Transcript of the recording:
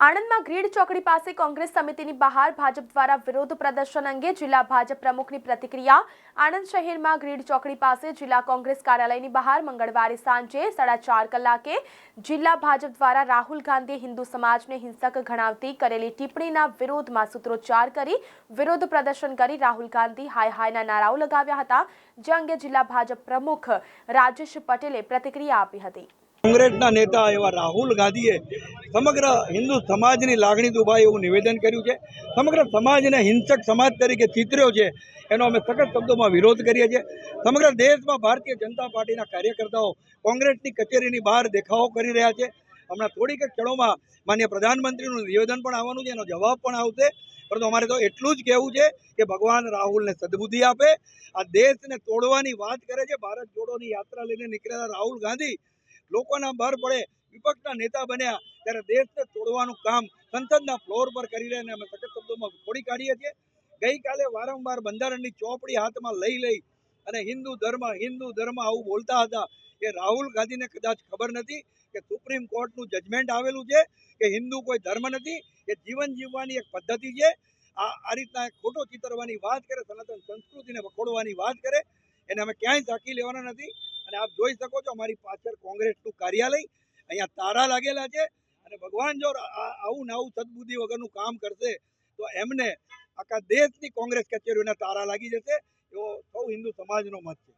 આણંદમાં ગ્રીડ ચોકડી પાસે કોંગ્રેસ સમિતિની બહાર ભાજપ દ્વારા વિરોધ પ્રદર્શન અંગે જિલ્લા ભાજપ પ્રમુખની પ્રતિક્રિયા. આણંદ શહેરમાં ગ્રીડ ચોકડી પાસે જિલ્લા કોંગ્રેસ કાર્યાલયની બહાર મંગળવારે સાંજે સાડા ચાર કલાકે જિલ્લા ભાજપ દ્વારા રાહુલ ગાંધીએ હિન્દુ સમાજને હિંસક ગણાવતી કરેલી ટિપ્પણીના વિરોધમાં સૂત્રોચ્ચાર કરી વિરોધ પ્રદર્શન કરી રાહુલ ગાંધી હાય હાયના નારાઓ લગાવ્યા હતા, જે અંગે જિલ્લા ભાજપ પ્રમુખ રાજેશ પટેલે પ્રતિક્રિયા આપી હતી. કોંગ્રેસના નેતા એવા રાહુલ ગાંધીએ સમગ્ર હિન્દુ સમાજની લાગણી દુભાય એવું નિવેદન કર્યું છે. સમગ્ર સમાજને હિંસક સમાજ તરીકે ચિતર્યો છે. એનો અમે સખત શબ્દોમાં વિરોધ કરીએ છીએ. સમગ્ર દેશમાં ભારતીય જનતા પાર્ટીના કાર્યકર્તાઓ કોંગ્રેસની કચેરીની બહાર દેખાવો કરી રહ્યા છે. હમણાં થોડીક ક્ષણોમાં માન્ય પ્રધાનમંત્રીનું નિવેદન પણ આવવાનું છે. એનો જવાબ પણ આવશે. પરંતુ અમારે તો એટલું જ કહેવું છે કે ભગવાન રાહુલને સદબુદ્ધિ આપે. આ દેશને તોડવાની વાત કરે છે. ભારત જોડોની યાત્રા લઈને નીકળેલા રાહુલ ગાંધી. લોકોના ભર પડે. વિપક્ષના નેતા બન્યા. ત્યારે દેશને તોડવાનું કામ સંસદના ફ્લોર પર કરી અને અમે સખત શબ્દોમાં ખોડી કાઢીએ છીએ. ગઈકાલે વારંવાર બંધારણની ચોપડી હાથમાં લઈ લઈ અને હિન્દુ ધર્મ હિન્દુ ધર્મ આવું બોલતા હતા એ રાહુલ ગાંધીને કદાચ ખબર નથી કે સુપ્રીમ કોર્ટનું જજમેન્ટ આવેલું છે કે હિન્દુ કોઈ ધર્મ નથી એ જીવન જીવવાની એક પદ્ધતિ છે. આ આ રીતના ખોટો ચિતરવાની વાત કરે, સનાતન સંસ્કૃતિને વખોડવાની વાત કરે, એને અમે ક્યાંય ઝાંકી લેવાના નથી. અને આપ જોઈ શકો છો અમારી પાછળ કોંગ્રેસનું કાર્યાલય અહીંયા તારા લાગેલા છે. ભગવાન જો આવું ને આવું સદબુદ્ધિ વગરનું કામ કરશે, તો એમને આખા દેશની કોંગ્રેસ કચેરીઓને તારા લાગી જશે. એવો સૌ હિન્દુ સમાજનો મત છે.